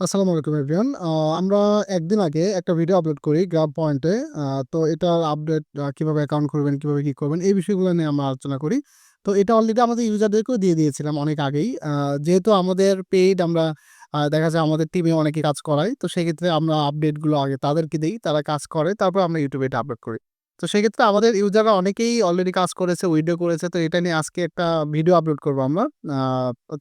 আসসালামু আলাইকুম এভরিওয়ান। আমরা একদিন আগে একটা ভিডিও আপলোড করি গ্রাম পয়েন্টে। তো এটার আপডেট কীভাবে অ্যাকাউন্ট করবেন, কীভাবে কি করবেন এই বিষয়গুলো নিয়ে আমরা আলোচনা করি। তো এটা অলরেডি আমাদের ইউজারদেরকেও দিয়ে দিয়েছিলাম অনেক আগেই। যেহেতু আমাদের পেইড আমরা দেখা যায় আমাদের টিমে অনেকে কাজ করাই। তো সেক্ষেত্রে আমরা আপডেটগুলো আগে তাদেরকে দিই তারা কাজ করে তারপর আমরা ইউটিউবে এটা আপলোড করি। তো সেক্ষেত্রে আমাদের ইউজাররা অনেকেই অলরেডি কাজ করেছে, উইথড্র করেছে। তো এটা নিয়ে আজকে একটা ভিডিও আপলোড করব আমরা।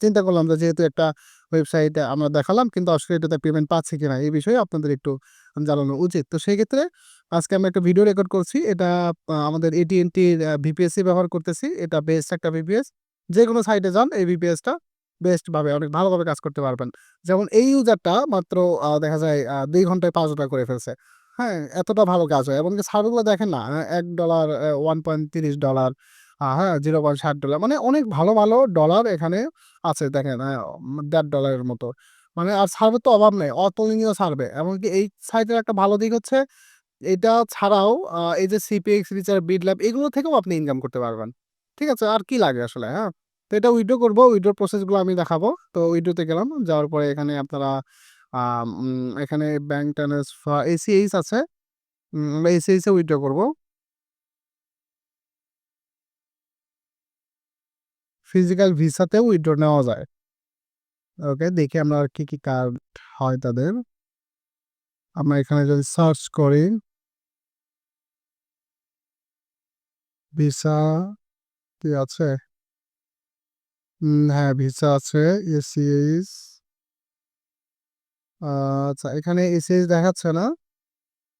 চিন্তা করলাম যেহেতু একটা ওয়েবসাইটে আমরা দেখালাম কিন্তু আসলে এটাতে পেমেন্ট পাচ্ছি কিনা এই বিষয়ে আপনাদের একটু জানানো উচিত। তো সেই ক্ষেত্রে আজকে আমরা একটা ভিডিও রেকর্ড করছি। এটা আমাদের আ VPS ব্যবহার করতেছি। এটা বেস্ট একটা ভিপিএস যে কোনো সাইটে যান, এই ভিপিএসটা বেস্ট ভাবে অনেক ভালোভাবে কাজ করতে পারবেন। যেমন এই ইউজারটা মাত্র দেখা যায় দুই ঘন্টায় $৫ করে ফেলছে। হ্যাঁ? এতটা ভালো কাজ হয়। এমনকি সার্ভারগুলো দেখেন না আ $১ এ $1.30 আ হ্যাঁ, $0.60 মানে অনেক ভালো, ভালো ডলার এখানে আছে দেখেন $১.৫ এর মতো। মানে আর সার্ভে তো অভাব নাই। অতুলনীয় সার্ভে। এমনকি এই সাইটের একটা ভালো দিক হচ্ছে এটা ছাড়াও এই যে CPX, রিচার, বিটল্যাব এগুলো থেকেও আপনি ইনকাম করতে পারবেন। ঠিক আছে? আর কি লাগে আসলে, হ্যাঁ? তো এটা উইথড্র করব। উইথড্র প্রসেসগুলো আমি দেখাবো। তো উইথড্রতে গেলাম। যাওয়ার পরে এখানে আপনারা আ উম এখানে ব্যাংক ট্রান্সফার ACH আছে। উম ACH এ করব। ফিজিক্যাল ভিসাতেও উইথড্র নেওয়া যায়। ওকে, দেখি আমরা কি, কি কার্ড হয় তাদের। আমরা এখানে যদি সার্চ করি ভিসা কি আছে? হ্যাঁ, ভিসা আছে, আ আচ্ছা এখানে ACH দেখাচ্ছে না।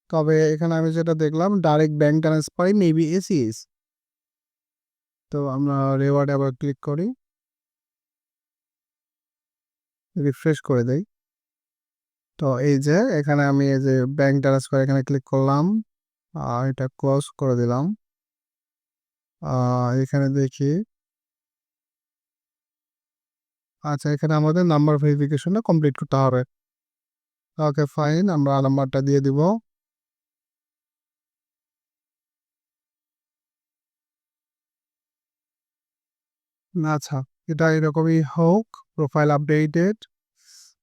তবে এখানে আমি যেটা দেখলাম direct bank transfer maybe ACH। তো আমরা রিওয়ার্ড আবার ক্লিক করি। রিফ্রেশ করে দেই। তো এই যে, এখানে আমি এই যে ব্যাংক ট্রান্সফার এখানে ক্লিক করলাম। আর এটা ক্লোজ করে দিলাম। এখানে দেখি আচ্ছা এখানে আমাদের নাম্বার ভেরিফিকেশনটা কমপ্লিট করতে হবে। ওকে ফাইন আমরা নাম্বারটা দিয়ে দিব। আচ্ছা, এটা এরকমই হোক। Profile updated.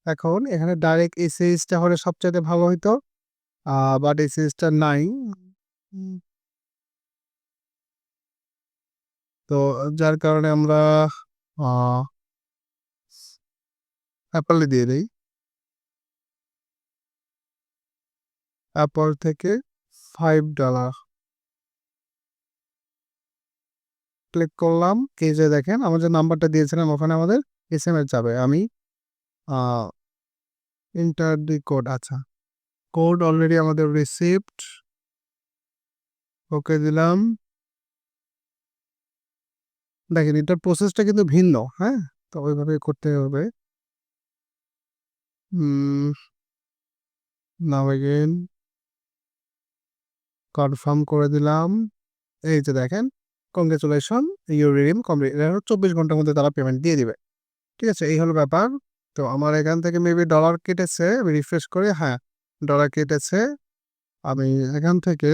এখন এখানে ডাইরেক্ট ACH টা হলে সবচাইতে ভালো হইতো। বাট ACH টা নাই। তো যার কারণে আমরা অ্যাপলে দিয়ে দেই। অ্যাপল থেকে $5 ক্লিক করলাম। এই যে দেখেন আমরা যে নাম্বারটা দিয়েছিলাম ওখানে আমাদের এসএমএস যাবে। আমি ইন্টার দি কোড আচ্ছা। কোড অলরেডি আমাদের রিসিপ্ট ওকে দিলাম। দেখেন এটার প্রসেসটা কিন্তু ভিন্ন, হ্যাঁ? তো ওইভাবে করতে হবে। কনফার্ম করে দিলাম। এই যে দেখেন কংগ্রাচুলেশন ইউর রিডিম কমপ্লিট। এটা ২৪ ঘণ্টার মধ্যে তারা পেমেন্ট দিয়ে দিবে। ঠিক আছে? এই হলো ব্যাপার। তো আমার এখান থেকে মেবি ডলার কেটেছে। আমি রিফ্রেশ করে হ্যাঁ, ডলার কেটেছে। আমি এখান থেকে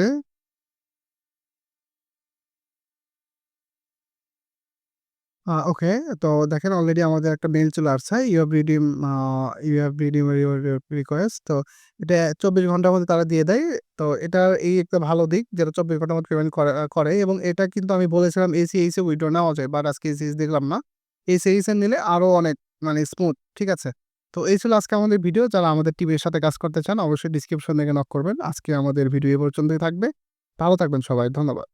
ওকে। তো দেখেন অলরেডি আমাদের একটা মেইল চলে আসছে। You have redeem you have redeem request. তো এটা ২৪ ঘণ্টার মধ্যে তারা দিয়ে দেয়। তো এটা এই একটা ভালো দিক যেটা ২৪ ঘণ্টার মধ্যে পেমেন্ট করে করে এবং এটা কিন্তু আমি বলেছিলাম ACH এ উইথড্র নেওয়া যায়। বাট আজকে ACH দেখলাম না। ACH এ নিলে আরও অনেক মানে স্মুথ। ঠিক আছে? তো এই ছিল আজকে আমাদের ভিডিও। যারা আমাদের টিমের সাথে কাজ করতে চান অবশ্যই ডেসক্রিপশন থেকে নক করবেন। আজকে আমাদের ভিডিও এ পর্যন্তই থাকবে। ভালো থাকবেন সবাই। ধন্যবাদ।